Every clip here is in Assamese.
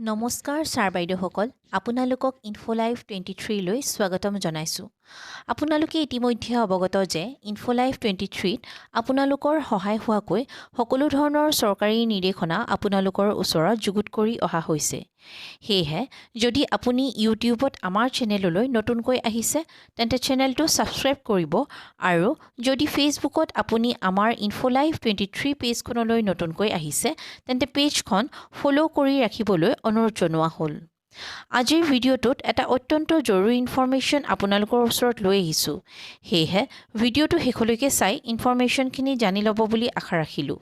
নমস্কাৰ ছাৰ বাইদেউসকল আপোনালোকক ইনফ'লাইভ টুৱেণ্টি থ্ৰীলৈ স্বাগতম জনাইছোঁ। আপোনালোকে ইতিমধ্যে অৱগত যে ইনফ'লাইভ টুৱেণ্টি থ্ৰীত আপোনালোকৰ সহায় হোৱাকৈ সকলো ধৰণৰ চৰকাৰী নিৰ্দেশনা আপোনালোকৰ ওচৰত যুগুত কৰি অহা হৈছে। সেয়েহে যদি আপুনি ইউটিউবত আমাৰ চেনেললৈ নতুনকৈ আহিছে তেন্তে চেনেলটো ছাবস্ক্ৰাইব কৰিব আৰু যদি ফেচবুকত আপুনি আমাৰ ইনফ'লাইভ টুৱেণ্টি থ্ৰী পেজখনলৈ নতুনকৈ আহিছে তেন্তে পেজখন ফ'ল' কৰি ৰাখিবলৈ অনুৰোধ জনোৱা হ'ল। আজিৰ ভিডিঅ'টোত এটা অত্যন্ত জৰুৰী ইনফৰ্মেশ্যন আপোনালোকৰ ওচৰত লৈ আহিছোঁ। সেয়েহে ভিডিঅ'টো শেষলৈকে চাই ইনফৰ্মেশ্যনখিনি জানি ল'ব বুলি আশা ৰাখিলোঁ।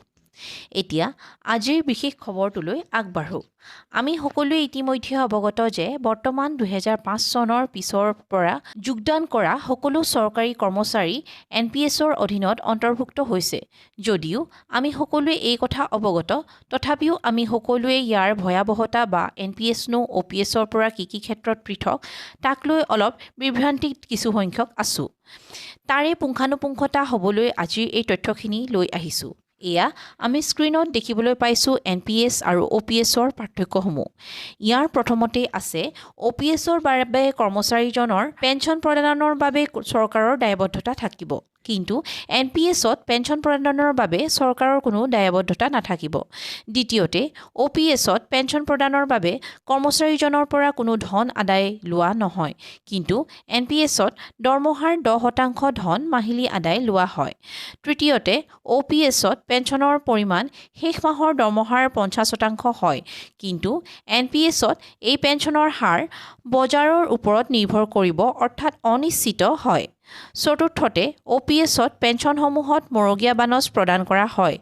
এতিয়া আজিৰ বিশেষ খবৰটোলৈ আগবাঢ়োঁ। আমি সকলোৱে ইতিমধ্যে অৱগত যে বৰ্তমান দুহেজাৰ পাঁচ চনৰ পিছৰ পৰা যোগদান কৰা সকলো চৰকাৰী কৰ্মচাৰী এন পি এছৰ অধীনত অন্তৰ্ভুক্ত হৈছে। যদিও আমি সকলোৱে এই কথা অৱগত তথাপিও আমি সকলোৱে ইয়াৰ ভয়াৱহতা বা এন পি এছনো অ' পি এছৰ পৰা কি কি ক্ষেত্ৰত পৃথক তাক লৈ অলপ বিভ্ৰান্তিত কিছুসংখ্যক আছোঁ। তাৰে পুংখানুপুংখতা হ'বলৈ আজিৰ এই তথ্যখিনি লৈ আহিছোঁ। এয়া আমি স্ক্ৰীণত দেখিবলৈ পাইছোঁ এন পি এছ আৰু অ' পি এছৰ পাৰ্থক্যসমূহ। ইয়াৰ প্ৰথমতেই আছে অ' পি এছৰ বাবে কৰ্মচাৰীজনৰ পেঞ্চন প্ৰদানৰ বাবে চৰকাৰৰ দায়বদ্ধতা থাকিব। কিন্তু এন পি এছত পেঞ্চন প্ৰদানৰ বাবে চৰকাৰৰ কোনো দায়বদ্ধতা নাথাকিব। দ্বিতীয়তে অ' পি এছত পেঞ্চন প্ৰদানৰ বাবে কৰ্মচাৰীজনৰ পৰা কোনো ধন আদায় লোৱা নহয় কিন্তু এন পি এছত দৰমহাৰ দহ শতাংশ ধন মাহিলী আদায় লোৱা হয়। তৃতীয়তে অ' পি এছত পেঞ্চনৰ পৰিমাণ শেষ মাহৰ দৰমহাৰ পঞ্চাছ শতাংশ হয় কিন্তু এন পি এছত এই পেঞ্চনৰ হাৰ বজাৰৰ ওপৰত নিৰ্ভৰ কৰিব অৰ্থাৎ অনিশ্চিত হয়। চতুৰ্থতে অ' পি এছত পেঞ্চনসমূহত মৰগীয়া বানচ প্ৰদান কৰা হয়।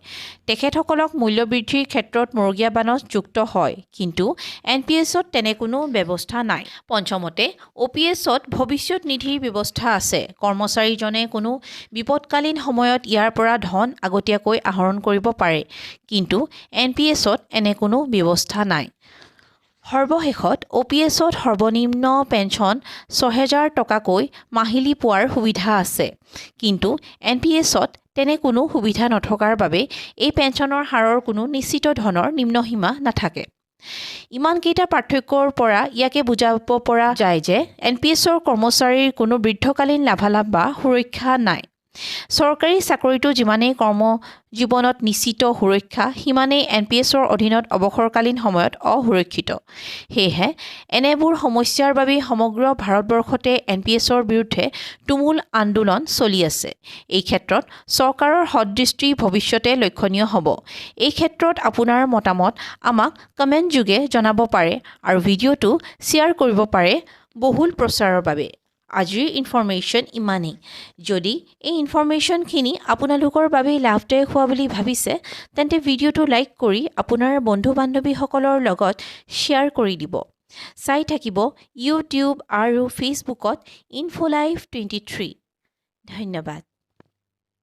তেখেতসকলক মূল্যবৃদ্ধিৰ ক্ষেত্ৰত মৰগীয়া বানচ যুক্ত হয় কিন্তু এন পি এছত তেনে কোনো ব্যৱস্থা নাই। পঞ্চমতে অ' পি এছত ভৱিষ্যত নিধিৰ ব্যৱস্থা আছে। কৰ্মচাৰীজনে কোনো বিপদকালীন সময়ত ইয়াৰ পৰা ধন আগতীয়াকৈ আহৰণ কৰিব পাৰে কিন্তু এন পি এছত এনে কোনো ব্যৱস্থা নাই। সৰ্বশেষত অ' পি এছত সৰ্বনিম্ন পেঞ্চন ছহেজাৰ টকাকৈ মাহিলী পোৱাৰ সুবিধা আছে। কিন্তু এন পি এছত তেনে কোনো সুবিধা নথকাৰ বাবে এই পেঞ্চনৰ হাৰৰ কোনো নিশ্চিত ধনৰ নিম্নসীমা নাথাকে। ইমানকেইটা পাৰ্থক্যৰ পৰা ইয়াকে বুজাব পৰা যায় যে এন পি এছৰ কৰ্মচাৰীৰ কোনো বৃদ্ধকালীন লাভালাভ বা সুৰক্ষা নাই। চৰকাৰী চাকৰিটো যিমানেই কৰ্ম জীৱনত নিশ্চিত সুৰক্ষা সিমানেই এন পি এছৰ অধীনত অৱসৰকালীন সময়ত অসুৰক্ষিত। সেয়েহে এনেবোৰ সমস্যাৰ বাবেই সমগ্ৰ ভাৰতবৰ্ষতে এন পি এছৰ বিৰুদ্ধে তুমুল আন্দোলন চলি আছে। এই ক্ষেত্ৰত চৰকাৰৰ সদৃষ্টি ভৱিষ্যতে লক্ষণীয় হ'ব। এই ক্ষেত্ৰত আপোনাৰ মতামত আমাক কমেণ্ট যোগে জনাব পাৰে আৰু ভিডিঅ'টো শ্বেয়াৰ কৰিব পাৰে বহুল প্ৰচাৰৰ বাবে। আজিৰ ইনফৰ্মেশ্যন ইমানেই। যদি এই ইনফৰ্মেশ্যনখিনি আপোনালোকৰ বাবে লাভদায়ক হোৱা বুলি ভাবিছে তেন্তে ভিডিঅ'টো লাইক কৰি আপোনাৰ বন্ধু বান্ধৱীসকলৰ লগত শ্বেয়াৰ কৰি দিব। চাই থাকিব ইউটিউব আৰু ফেচবুকত ইনফ'লাইভ টুৱেণ্টি থ্ৰী ধন্যবাদ।